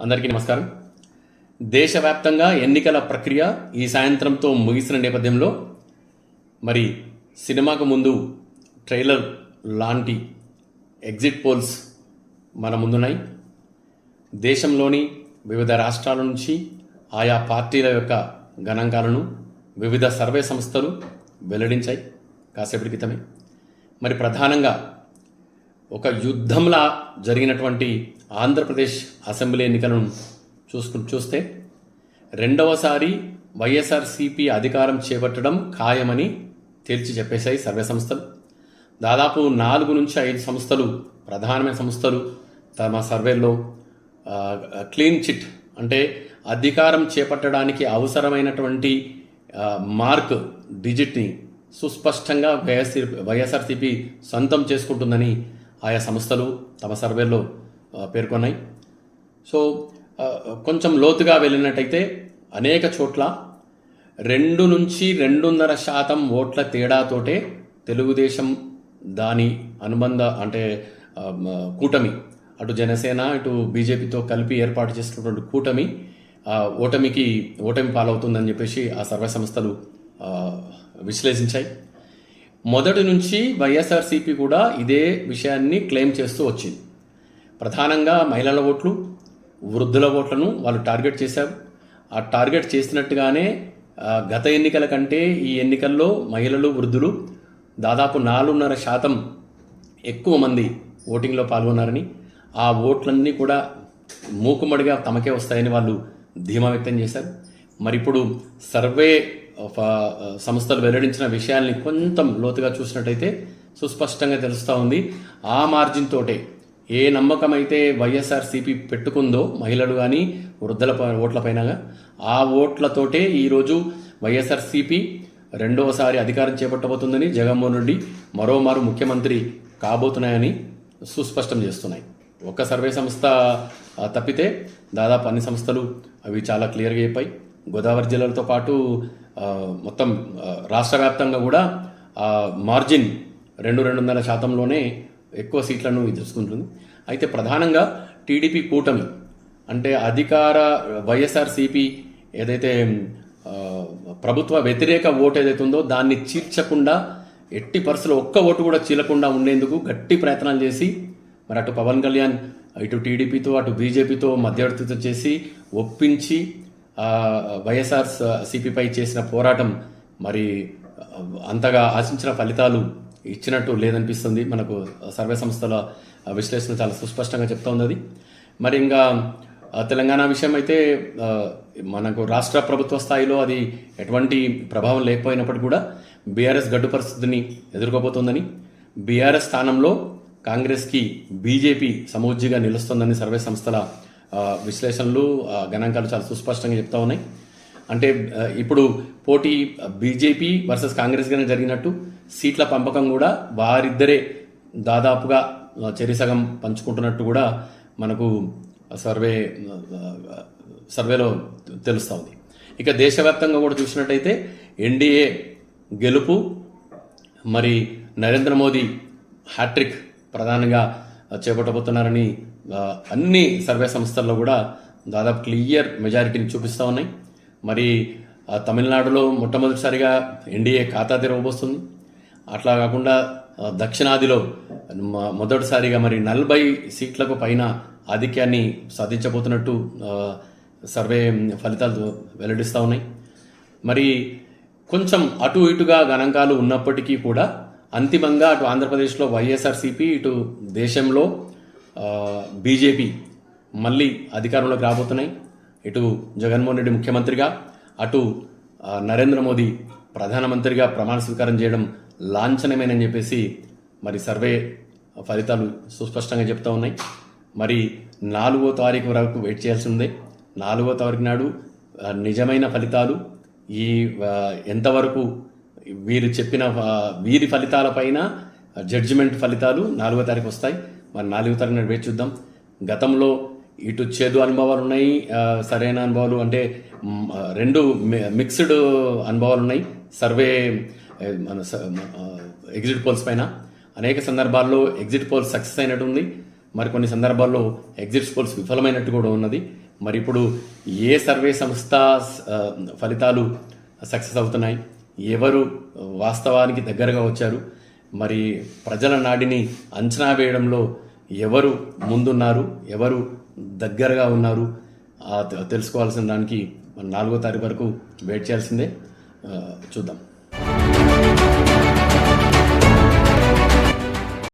అందరికీ నమస్కారం. దేశవ్యాప్తంగా ఎన్నికల ప్రక్రియ ఈ సాయంత్రంతో ముగిసిన నేపథ్యంలో మరి సినిమాకు ముందు ట్రైలర్ లాంటి ఎగ్జిట్ పోల్స్ మన ముందున్నాయి. దేశంలోని వివిధ రాష్ట్రాల నుంచి ఆయా పార్టీల యొక్క గణాంకాలను వివిధ సర్వే సంస్థలు వెల్లడించాయి. కాసేపటి క్రితమే. మరి ప్రధానంగా ఒక యుద్ధంలా జరిగినటువంటి ఆంధ్రప్రదేశ్ అసెంబ్లీ ఎన్నికలను చూసుకు చూస్తే రెండవసారి వైఎస్ఆర్సీపీ అధికారం చేపట్టడం ఖాయమని తేల్చి చెప్పేశాయి సర్వే సంస్థలు. దాదాపు నాలుగు నుంచి ఐదు సంస్థలు ప్రధానమైన సంస్థలు తమ సర్వేల్లో క్లీన్ చిట్ అంటే అధికారం చేపట్టడానికి అవసరమైనటువంటి మార్క్ డిజిట్ని సుస్పష్టంగా వైఎస్ఆర్ వైఎస్ఆర్సీపీ సొంతం చేసుకుంటుందని ఆయా సంస్థలు తమ సర్వేలో పేర్కొన్నాయి. సో కొంచెం లోతుగా వెళ్ళినట్టయితే అనేక చోట్ల రెండు నుంచి రెండున్నర శాతం ఓట్ల తేడాతోటే తెలుగుదేశం దాని అనుబంధ అంటే కూటమి అటు జనసేన ఇటు బీజేపీతో కలిపి ఏర్పాటు చేసినటువంటి కూటమి ఆ, ఓటమికి ఓటమి పాలవుతుందని చెప్పేసి ఆ సర్వే సంస్థలు విశ్లేషించాయి. మొదటి నుంచి వైఎస్ఆర్సీపీ కూడా ఇదే విషయాన్ని క్లెయిమ్ చేస్తూ వచ్చింది. ప్రధానంగా మహిళల ఓట్లు వృద్ధుల ఓట్లను వాళ్ళు టార్గెట్ చేశారు. ఆ టార్గెట్ చేసినట్టుగానే గత ఎన్నికల కంటే ఈ ఎన్నికల్లో మహిళలు వృద్ధులు దాదాపు నాలుగున్నర శాతం ఎక్కువ మంది ఓటింగ్లో పాల్గొన్నారని ఆ ఓట్లన్నీ కూడా మూకుమ్మడిగా తమకే వస్తాయని వాళ్ళు ధీమా వ్యక్తం చేశారు. మరి ఇప్పుడు సర్వే సంస్థలు వెల్లడించిన విషయాల్ని కొంచెం లోతుగా చూసినట్టయితే సుస్పష్టంగా తెలుస్తూ ఉంది. ఆ మార్జిన్ తోటే ఏ నమ్మకం అయితే వైఎస్ఆర్సీపీ పెట్టుకుందో మహిళలు కానీ వృద్ధుల ఓట్లపైన ఆ ఓట్లతోటే ఈరోజు వైఎస్ఆర్సీపీ రెండవసారి అధికారం చేపట్టబోతుందని జగన్మోహన్ రెడ్డి మరోమారు ముఖ్యమంత్రి కాబోతున్నాయని సుస్పష్టం చేస్తున్నాయి. ఒక సర్వే సంస్థ తప్పితే దాదాపు అన్ని సంస్థలు అవి చాలా క్లియర్గా చెప్పాయి. గోదావరి జిల్లాలతో పాటు మొత్తం రాష్ట్ర వ్యాప్తంగా కూడా మార్జిన్ రెండు రెండున్నర శాతంలోనే ఎక్కువ సీట్లను ఎదుర్కొంటుంది అయితే ప్రధానంగా టీడీపీ కూటమి అంటే అధికార వైఎస్ఆర్సీపీ ఏదైతే ప్రభుత్వ వ్యతిరేక ఓటు ఏదైతే ఉందో దాన్ని చీల్చకుండా ఎట్టి పరిస్థితుల్లో ఒక్క ఓటు కూడా చీలకుండా ఉండేందుకు గట్టి ప్రయత్నాలు చేసి మరి అటు పవన్ కళ్యాణ్ ఇటు టీడీపీతో అటు బీజేపీతో మధ్యవర్తిత్వం చేసి ఒప్పించి వైఎస్ఆర్ సిపిపై చేసిన పోరాటం మరి అంతగా ఆశించిన ఫలితాలు ఇచ్చినట్టు లేదనిపిస్తుంది. మనకు సర్వే సంస్థల విశ్లేషణ చాలా సుస్పష్టంగా చెప్తా ఉన్నది. మరి ఇంకా తెలంగాణ విషయం అయితే మనకు రాష్ట్ర ప్రభుత్వ స్థాయిలో అది ఎటువంటి ప్రభావం లేకపోయినప్పటికీ కూడా బీఆర్ఎస్ గడ్డు పరిస్థితిని ఎదుర్కోబోతోందని బీఆర్ఎస్ స్థానంలో కాంగ్రెస్కి బీజేపీ సమూర్జిగా నిలుస్తోందని సర్వే సంస్థల విశ్లేషణలు గణాంకాలు చాలా సుస్పష్టంగా చెప్తా ఉన్నాయి. అంటే ఇప్పుడు పోటీ బీజేపీ వర్సెస్ కాంగ్రెస్ గానే జరిగినట్టు సీట్ల పంపకం కూడా వారిద్దరే దాదాపుగా చెరిసగం పంచుకుంటున్నట్టు కూడా మనకు సర్వే సర్వేలో తెలుస్తూ ఉంది ఇక దేశవ్యాప్తంగా కూడా చూసినట్టయితే ఎన్డీఏ గెలుపు మరి నరేంద్ర మోదీ హ్యాట్రిక్ ప్రధానంగా చేపట్టబోతున్నారని అన్ని సర్వే సంస్థల్లో కూడా దాదాపు క్లియర్ మెజారిటీని చూపిస్తూ ఉన్నాయి. మరి తమిళనాడులో మొట్టమొదటిసారిగా ఎన్డీఏ ఖాతా తెరవబోస్తుంది అట్లా కాకుండా దక్షిణాదిలో మొదటిసారిగా మరి నలభై సీట్లకు పైన ఆధిక్యాన్ని సాధించబోతున్నట్టు సర్వే ఫలితాలు వెల్లడిస్తూ ఉన్నాయి. మరి కొంచెం అటు ఇటుగా గణాంకాలు ఉన్నప్పటికీ కూడా అంతిమంగా అటు ఆంధ్రప్రదేశ్లో వైఎస్ఆర్సీపీ ఇటు దేశంలో బీజేపీ మళ్ళీ అధికారంలోకి రాబోతున్నాయి. ఇటు జగన్మోహన్ రెడ్డి ముఖ్యమంత్రిగా అటు నరేంద్ర మోదీ ప్రధానమంత్రిగా ప్రమాణ స్వీకారం చేయడం లాంఛనమేనని చెప్పేసి మరి సర్వే ఫలితాలు సుస్పష్టంగా చెప్తా ఉన్నాయి. మరి నాలుగో తారీఖు వరకు వెయిట్ చేయాల్సి ఉంది. నాలుగో తారీఖు నాడు నిజమైన ఫలితాలు ఈ ఎంతవరకు వీరు చెప్పిన వీరి ఫలితాలపైన జడ్జిమెంట్ ఫలితాలు నాలుగో తారీఖు వస్తాయి. మరి నాలుగో తారీఖున వేచి చూద్దాం. గతంలో ఇటు చేదు అనుభవాలు ఉన్నాయి సరైన అనుభవాలు అంటే రెండు మి- మిక్స్డ్ అనుభవాలు ఉన్నాయి. సర్వే మన ఎగ్జిట్ పోల్స్ పైన. అనేక సందర్భాల్లో ఎగ్జిట్ పోల్స్ సక్సెస్ అయినట్టు ఉంది. మరి కొన్ని సందర్భాల్లో ఎగ్జిట్ పోల్స్ విఫలమైనట్టు కూడా ఉన్నది. మరి ఇప్పుడు ఏ సర్వే సంస్థ ఫలితాలు సక్సెస్ అవుతున్నాయి? ఎవరు వాస్తవానికి దగ్గరగా వచ్చారు మరి ప్రజల నాడిని అంచనా వేయడంలో ఎవరు ముందున్నారు ఎవరు దగ్గరగా ఉన్నారు తెలుసుకోవాల్సిన దానికి నాలుగో తారీఖు వరకు వెయిట్ చేయాల్సిందే. చూద్దాం.